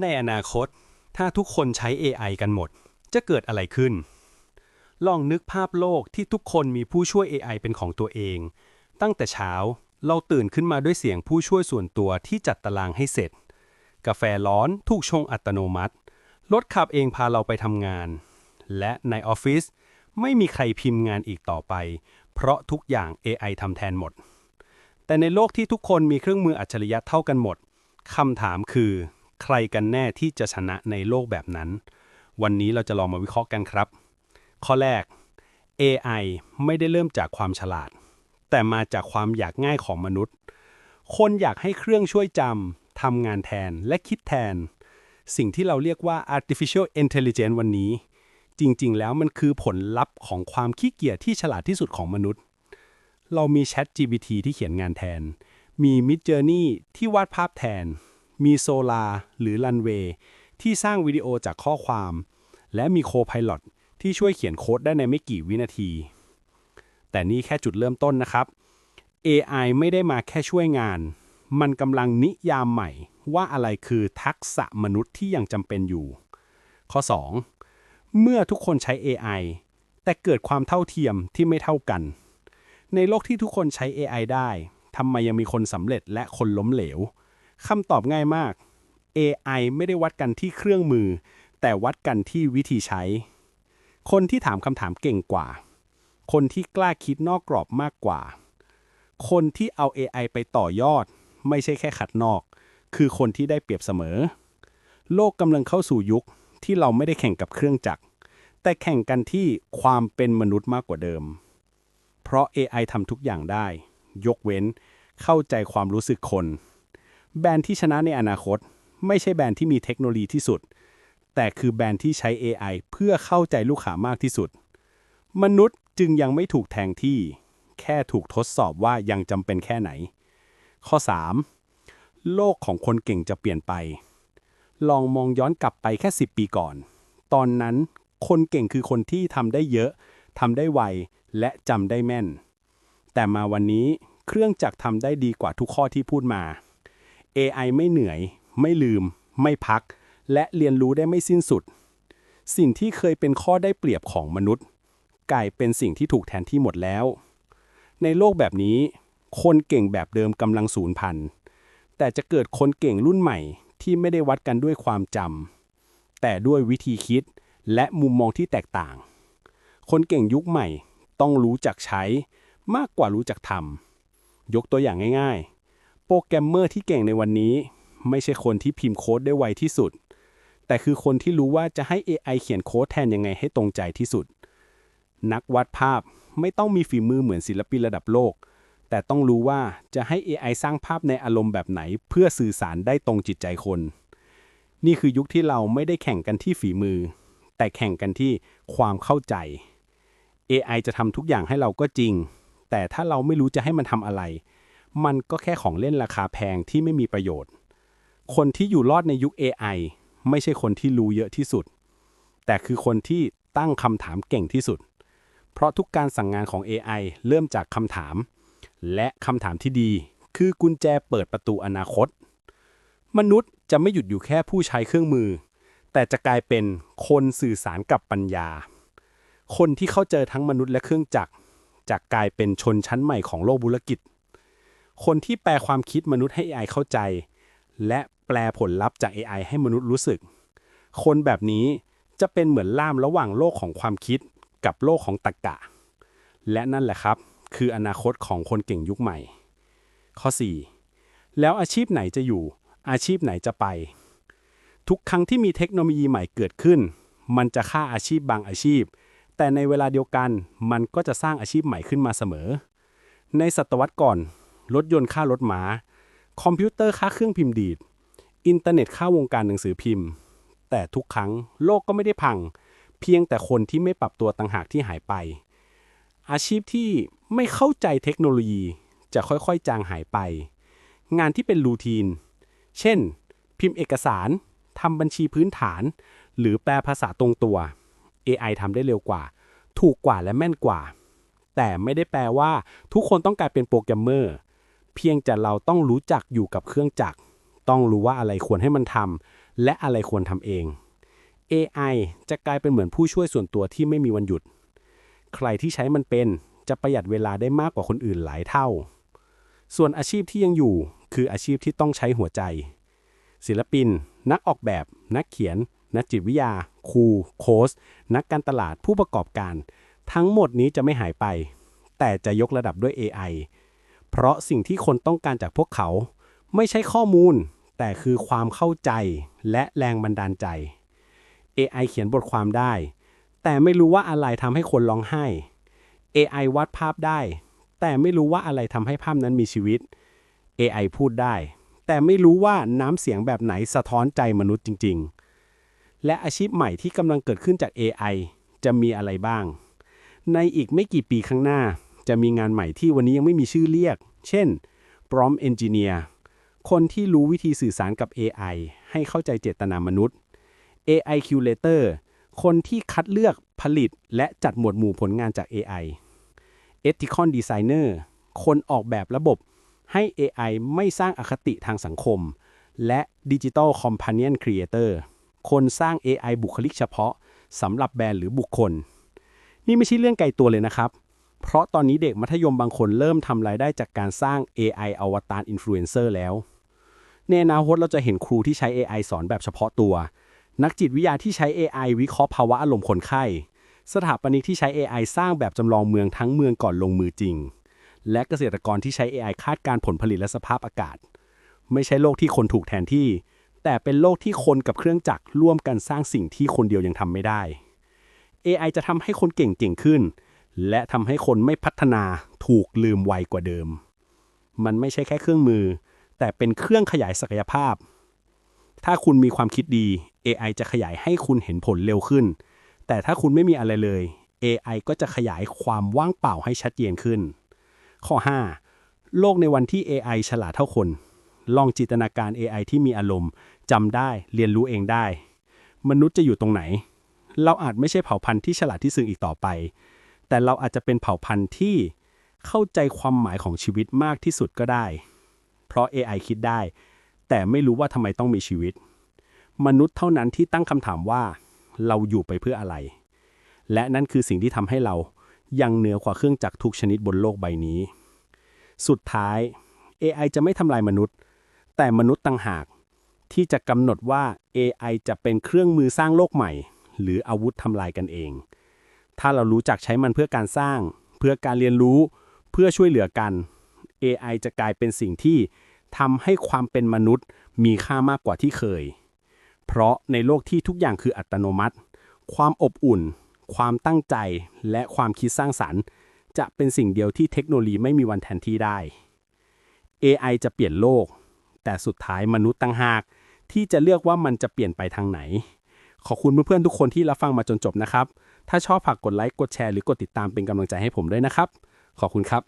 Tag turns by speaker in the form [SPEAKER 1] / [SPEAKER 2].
[SPEAKER 1] ในอนาคต ถ้าทุกคนใช้ AI กันหมด จะเกิดอะไรขึ้น ลองนึกภาพโลกที่ทุกคนมีผู้ช่วย AI เป็นของตัวเอง ตั้งแต่เช้าเราตื่นขึ้นมาด้วยเสียงผู้ช่วยส่วนตัวที่จัดตารางให้เสร็จ กาแฟร้อนถูกชงอัตโนมัติ รถขับเองพาเราไปทำงาน และในออฟฟิศไม่มีใครพิมพ์งานอีกต่อไป เพราะทุกอย่าง AI ทำแทนหมด แต่ในโลกที่ทุกคนมีเครื่องมืออัจฉริยะเท่ากันหมดคำถามคือ ใครกันแน่ที่จะชนะในโลกแบบนั้น วันนี้เราจะลองมาวิเคราะห์กันครับ ข้อแรก AI ไม่ได้เริ่มจากความฉลาด แต่มาจากความอยากง่ายของมนุษย์ คนอยากให้เครื่องช่วยจำทำงานแทนและคิดแทน สิ่งที่เราเรียกว่า artificial intelligence วันนี้ จริง ๆ แล้วมันคือผลลัพธ์ของความขี้เกียจที่ฉลาดที่สุดของมนุษย์ เรามี Chat GPT ที่เขียนงานแทน มี Mid Journey ที่วาดภาพแทน มี Solar หรือ Runway ที่สร้างวิดีโอจากข้อความ และมี Copilot ที่ช่วยเขียนโค้ดได้ในไม่กี่วินาที แต่นี่แค่จุดเริ่มต้นนะครับ AI ไม่ได้มาแค่ช่วยงาน มันกำลังนิยามใหม่ว่าอะไรคือทักษะมนุษย์ที่ยังจำเป็นอยู่ ข้อ 2 เมื่อทุกคนใช้ AI แต่เกิดความเท่าเทียมที่ไม่เท่ากัน ในโลกที่ทุกคนใช้ AI ได้ทำไมยังมีคนสำเร็จและคนล้มเหลว คำตอบง่ายมาก AI ไม่ได้วัดกันที่เครื่องมือ แต่วัดกันที่วิธีใช้ คนที่ถามคำถามเก่งกว่า คนที่กล้าคิดนอกกรอบมากกว่า คนที่เอา AI ไปต่อยอด ไม่ใช่แค่ขัดนอก คือคนที่ได้เปรียบเสมอ โลกกำลังเข้าสู่ยุคที่เราไม่ได้แข่งกับเครื่องจักร แต่แข่งกันที่ความเป็นมนุษย์มากกว่าเดิม เพราะ AI ทำทุกอย่างได้ ยกเว้นเข้าใจความรู้สึกคน แบรนด์ที่ชนะในอนาคต ไม่ใช่แบรนด์ที่มีเทคโนโลยีที่สุด แต่คือแบรนด์ที่ใช้ AI เพื่อเข้าใจลูกค้ามากที่สุด มนุษย์จึงยังไม่ถูกแทงที่ แค่ถูกทดสอบว่ายังจำเป็นแค่ไหน ข้อ 3. โลกของคนเก่งจะเปลี่ยนไป ลองมองย้อนกลับไปแค่ 10 ปีก่อน ตอนนั้นคนเก่งคือคนที่ทำได้เยอะทำได้ไว และจำได้แม่น แต่มาวันนี้เครื่องจักรทำได้ดีกว่าทุกข้อที่พูดมา AI ไม่เหนื่อย ไม่ลืม ไม่พัก และเรียนรู้ได้ไม่สิ้นสุด สิ่งที่เคยเป็นข้อได้เปรียบของมนุษย์ กลายเป็นสิ่งที่ถูกแทนที่หมดแล้ว ในโลกแบบนี้ คนเก่งแบบเดิมกำลังสูญพันธุ์แต่จะเกิดคนเก่งรุ่นใหม่ที่ไม่ได้วัดกันด้วยความจำแต่ด้วยวิธีคิดและมุมมองที่แตกต่าง คนเก่งยุคใหม่ต้องรู้จักใช้มากกว่ารู้จักทำยกตัวอย่างง่ายๆ รแกรมเมอร์ที่เก่งในวันนี้ ไม่ใช่คนที่พิมพ์โค้ดได้ไวที่สุด แต่คือคนที่รู้ว่าจะให้ AI เขียนโค้ดแทนยังไงให้ตรงใจที่สุด นักวาดภาพไม่ต้องมีฝีมือเหมือนศิลปินระดับโลก แต่ต้องรู้ว่าจะให้ AI สร้างภาพในอารมณ์แบบไหน เพื่อสื่อสารได้ตรงจิตใจคน นี่คือยุคที่เราไม่ได้แข่งกันที่ฝีมือ แต่แข่งกันที่ความเข้าใจ AI จะทำทุกอย่างให้เราก็จริง แต่ถ้าเราไม่รู้จะให้มันทำอะไร มันก็แค่ของเล่นราคาแพงที่ไม่มีประโยชน์ คนที่อยู่รอดในยุค AI ไม่ใช่คนที่รู้เยอะที่สุด แต่คือคนที่ตั้งคำถามเก่งที่สุด เพราะทุกการสั่งงานของ AI เริ่มจากคำถาม และคำถามที่ดี คือกุญแจเปิดประตูอนาคต มนุษย์จะไม่หยุดอยู่แค่ผู้ใช้เครื่องมือ แต่จะกลายเป็นคนสื่อสารกับปัญญา คนที่เข้าใจอทั้งมนุษย์และเครื่องจักรจะกลายเป็นชนชั้นใหม่ของโลกธุรกิจ คนที่แปลความคิดมนุษย์ให้ AI เข้าใจ และแปลผลลัพธ์จาก AI ให้มนุษย์รู้สึก คนแบบนี้จะเป็นเหมือนล่ามระหว่างโลกของความคิดกับโลกของตรรกะ และนั่นแหละครับ คืออนาคตของคนเก่งยุคใหม่ ข้อ 4 แล้วอาชีพไหนจะอยู่ อาชีพไหนจะไป ทุกครั้งที่มีเทคโนโลยีใหม่เกิดขึ้น มันจะฆ่าอาชีพบางอาชีพ แต่ในเวลาเดียวกันมันก็จะสร้างอาชีพใหม่ขึ้นมาเสมอ ในศตวรรษก่อน รถยนต์ฆ่ารถม้าคอมพิวเตอร์ฆ่าเครื่องพิมพ์ดีด อินเทอร์เน็ตฆ่าวงการหนังสือพิมพ์ แต่ทุกครั้งโลกก็ไม่ได้พัง เพียงแต่คนที่ไม่ปรับตัวต่างหากที่หายไป อาชีพที่ไม่เข้าใจเทคโนโลยีจะค่อยๆ จางหายไป งานที่เป็นรูทีน เช่น พิมพ์เอกสารทำบัญชีพื้นฐาน หรือแปลภาษาตรงตัว AI ทำได้เร็วกว่า ถูกกว่าและแม่นกว่า แต่ไม่ได้แปลว่าทุกคนต้องกลายเป็นโปรแกรมเมอร์ เพียงแต่เราต้องรู้จักอยู่กับเครื่องจักร ต้องรู้ว่าอะไรควรให้มันทและอะไรควรทำเอง AI จะกลายเป็นเหมือนผู้ช่วยส่วนตัวที่ไม่มีวันหยุด ใครที่ใช้มันเป็นจะประหยัดเวลาได้มากกว่าคนอื่นหลายเท่า ส่วนอาชีพที่ยังอยู่ คืออาชีพที่ต้องใช้หัวใจ ศิลปิน นักออกแบบ นักเขียน นักจิตวิทยา ครู โค้ชนักการตลาดผู้ประกอบการ ทั้งหมดนี้จะไม่หายไป แต่จะยกระดับด้วย AI เพราะสิ่งที่คนต้องการจากพวกเขา ไม่ใช่ข้อมูล แต่คือความเข้าใจและแรงบันดาลใจ AI เขียนบทความได้ แต่ไม่รู้ว่าอะไรทำให้คนร้องไห้ AI วาดภาพได้ แต่ไม่รู้ว่าอะไรทำให้ภาพนั้นมีชีวิต AI พูดได้ แต่ไม่รู้ว่าน้ำเสียงแบบไหนสะท้อนใจมนุษย์จริง ๆ และอาชีพใหม่ที่กำลังเกิดขึ้นจาก AI จะมีอะไรบ้าง ในอีกไม่กี่ปีข้างหน้า จะมีงานใหม่ที่วันนี้ยังไม่มีชื่อเรียก เช่น prompt engineer คนที่รู้วิธีสื่อสารกับ AI ให้เข้าใจเจตนามนุษย์ AI curator คนที่คัดเลือกผลิตและจัดหมวดหมู่ผลงานจาก AI ethical designer คนออกแบบระบบให้ AI ไม่สร้างอคติทางสังคม และ digital companion creator คนสร้าง AI บุคลิกเฉพาะสำหรับแบรนด์หรือบุคคล นี่ไม่ใช่เรื่องไกลตัวเลยนะครับ เพราะตอนนี้เด็กมัธยมบางคนเริ่มทำรายได้จากการสร้าง AI อวตารอินฟลูเอนเซอร์แล้วในอนาคตเราจะเห็นครูที่ใช้ AI สอนแบบเฉพาะตัว นักจิตวิทยาที่ใช้ AI วิเคราะห์ภาวะอารมณ์คนไข้ สถาปนิกที่ใช้ AI สร้างแบบจำลองเมืองทั้งเมืองก่อนลงมือจริง และเกษตรกรที่ใช้ AI คาดการผลผลิตและสภาพอากาศ ไม่ใช่โลกที่คนถูกแทนที่ แต่เป็นโลกที่คนกับเครื่องจักรร่วมกันสร้างสิ่งที่คนเดียวยังทำไม่ได้ AI จะทำให้คนเก่งเก่งขึ้น และทำให้คนไม่พัฒนาถูกลืมไวกว่าเดิม มันไม่ใช่แค่เครื่องมือ แต่เป็นเครื่องขยายศักยภาพ ถ้าคุณมีความคิดดี AI จะขยายให้คุณเห็นผลเร็วขึ้น แต่ถ้าคุณไม่มีอะไรเลย AI ก็จะขยายความว่างเปล่าให้ชัดเจนขึ้น ข้อ 5 โลกในวันที่ AI ฉลาดเท่าคน ลองจินตนาการ AI ที่มีอารมณ์จำได้เรียนรู้เองได้ มนุษย์จะอยู่ตรงไหน เราอาจไม่ใช่เผ่าพันธุ์ที่ฉลาดที่สุดอีกต่อไป แต่เราอาจจะเป็นเผ่าพันธุ์ที่เข้าใจความหมายของชีวิตมากที่สุดก็ได้ เพราะ AI คิดได้ แต่ไม่รู้ว่าทำไมต้องมีชีวิต มนุษย์เท่านั้นที่ตั้งคำถามว่า เราอยู่ไปเพื่ออะไร และนั่นคือสิ่งที่ทำให้เรายังเหนือกว่าเครื่องจักรทุกชนิดบนโลกใบนี้ สุดท้าย AI จะไม่ทำลายมนุษย์ แต่มนุษย์ต่างหาก ที่จะกำหนดว่า AI จะเป็นเครื่องมือสร้างโลกใหม่ หรืออาวุธทำลายกันเอง ถ้าเรารู้จักใช้มันเพื่อการสร้าง เพื่อการเรียนรู้ เพื่อช่วยเหลือกัน AI จะกลายเป็นสิ่งที่ทำให้ความเป็นมนุษย์มีค่ามากกว่าที่เคย เพราะในโลกที่ทุกอย่างคืออัตโนมัติ ความอบอุ่น ความตั้งใจ และความคิดสร้างสรรค์ จะเป็นสิ่งเดียวที่เทคโนโลยีไม่มีวันแทนที่ได้ AI จะเปลี่ยนโลก แต่สุดท้ายมนุษย์ตั้งหาก ที่จะเลือกว่ามันจะเปลี่ยนไปทางไหน ขอบคุณเพื่อนๆทุกคนที่รับฟังมาจนจบนะครับ ถ้าชอบฝากกดไลค์กดแชร์หรือกดติดตามเป็นกำลังใจให้ผมด้วยนะครับ ขอบคุณครับ